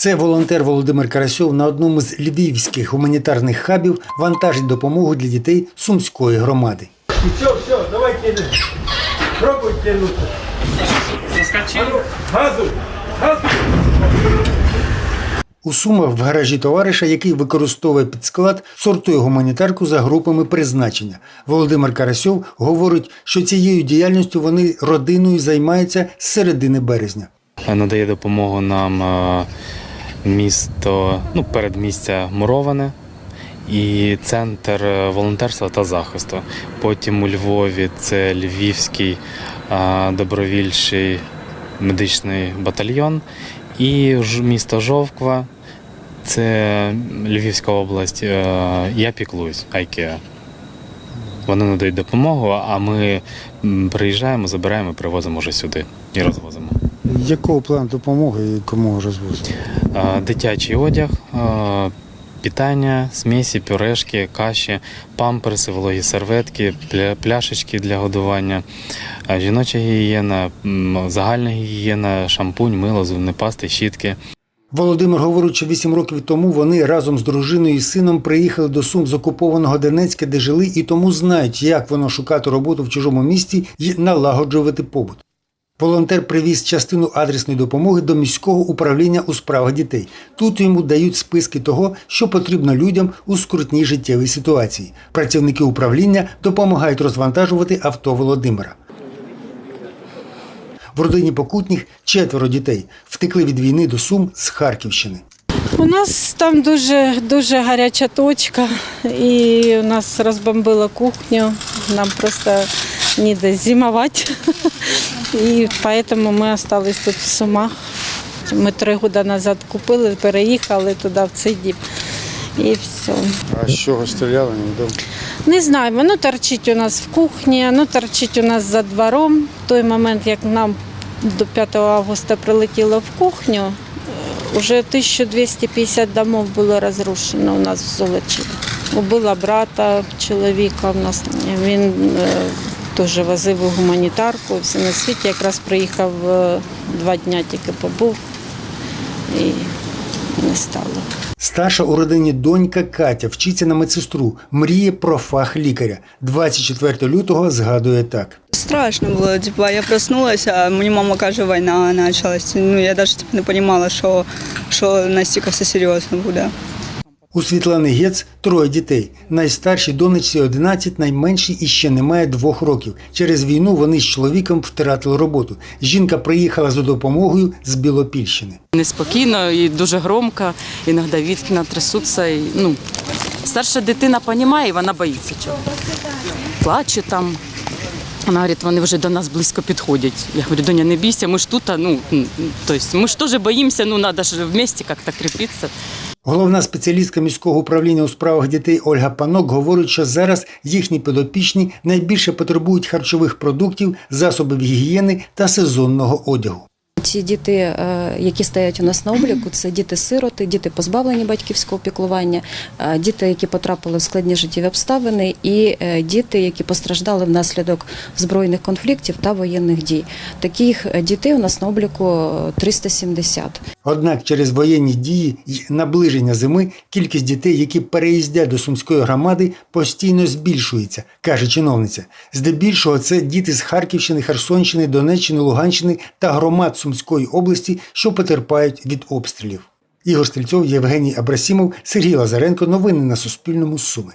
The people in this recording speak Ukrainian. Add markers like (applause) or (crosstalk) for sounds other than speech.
Це волонтер Володимир Карасьов на одному з львівських гуманітарних хабів вантажить допомогу для дітей Сумської громади. Все, все, давай тяни. Пробуй тянуть. Заскочил. Газу, газу. У Сумах в гаражі товариша, який використовує під склад, сортує гуманітарку за групами призначення. Володимир Карасьов говорить, що цією діяльністю вони родиною займаються з середини березня. Надає допомогу нам е, місто, ну, передмістя Муроване і центр е, волонтерства та захисту. Потім у Львові це Львівський добровільчий медичний батальйон і місто Жовква. Це Львівська область. е, Я піклуюсь, Айкеа. Вони надають допомогу, а ми приїжджаємо, забираємо, привозимо вже сюди і розвозимо. Якого плану допомоги і кому розвозити? Дитячий одяг, питання, смісі, пюрешки, каші, памперси, вологі серветки, пляшечки для годування, жіноча гігієна, загальна гігієна, шампунь, мило, зубні пасти, щітки. Володимир говорить, що вісім років тому вони разом з дружиною і сином приїхали до Сум з окупованого Донецька, де жили, і тому знають, як воно шукати роботу в чужому місті і налагоджувати побут. Волонтер привіз частину адресної допомоги до міського управління у справах дітей. Тут йому дають списки того, що потрібно людям у скрутній життєвій ситуації. Працівники управління допомагають розвантажувати авто Володимира. В родині покутніх четверо дітей втекли від війни до Сум з Харківщини. У нас там дуже дуже гаряча точка, і у нас розбомбило кухню. Нам просто ніде зимувати. (laughs) І тому ми залишились тут в Сумах. Ми три роки назад купили, переїхали туди, в цей дім. І все. А з чого стріляли. Не знаю, воно торчить у нас в кухні, воно торчить у нас за двором. В той момент, як нам до 5 августа прилетіло в кухню, вже 1250 домов було розрушено у нас в Золочі. Убила брата чоловіка в нас. Він е, теж возив гуманітарку, все на світі. Якраз приїхав е, два дні тільки побув і не стало. Старша у родині донька Катя вчиться на медсестру, мріє про фах лікаря. 24 лютого згадує так. Страшно було, типа, я проснулась, а мені мама каже, війна почалась. Ну, я навіть типу, не розуміла, що, що настільки все серйозно буде. У Світлани Гец троє дітей. Найстаршій донечці 11, найменшій іще немає двох років. Через війну вони з чоловіком втратили роботу. Жінка приїхала за допомогою з Білопільщини. неспокійно і дуже громко, іноді вікна трясуться. І, ну, старша дитина розуміє, і вона боїться цього. Плаче там. Вона говорить, вони вже до нас близько підходять. Я говорю, Доня, не бійся, ми ж тут, ну, м, то есть, ми ж теж боїмося, ну, треба ж вместе як-то кріпитися. Головна спеціалістка міського управління у справах дітей Ольга Панок говорить, що зараз їхні підопічні найбільше потребують харчових продуктів, засобів гігієни та сезонного одягу. Ці діти, е, які стоять у нас на обліку, це діти-сироти, діти позбавлені батьківського піклування, е, діти, які потрапили в складні життєві обставини, і е, діти, які постраждали внаслідок збройних конфліктів та воєнних дій. Таких дітей у нас на обліку е, 370. Однак через воєнні дії й наближення зими кількість дітей, які переїздять до сумської громади, постійно збільшується, каже чиновниця. Здебільшого це діти з Харківщини, Херсонщини, Донеччини, Луганщини та громад Сумської області, що потерпають від обстрілів. Ігор Стрільцов, Євгеній Абрасімов, Сергій Лазаренко. Новини на Суспільному. Суми.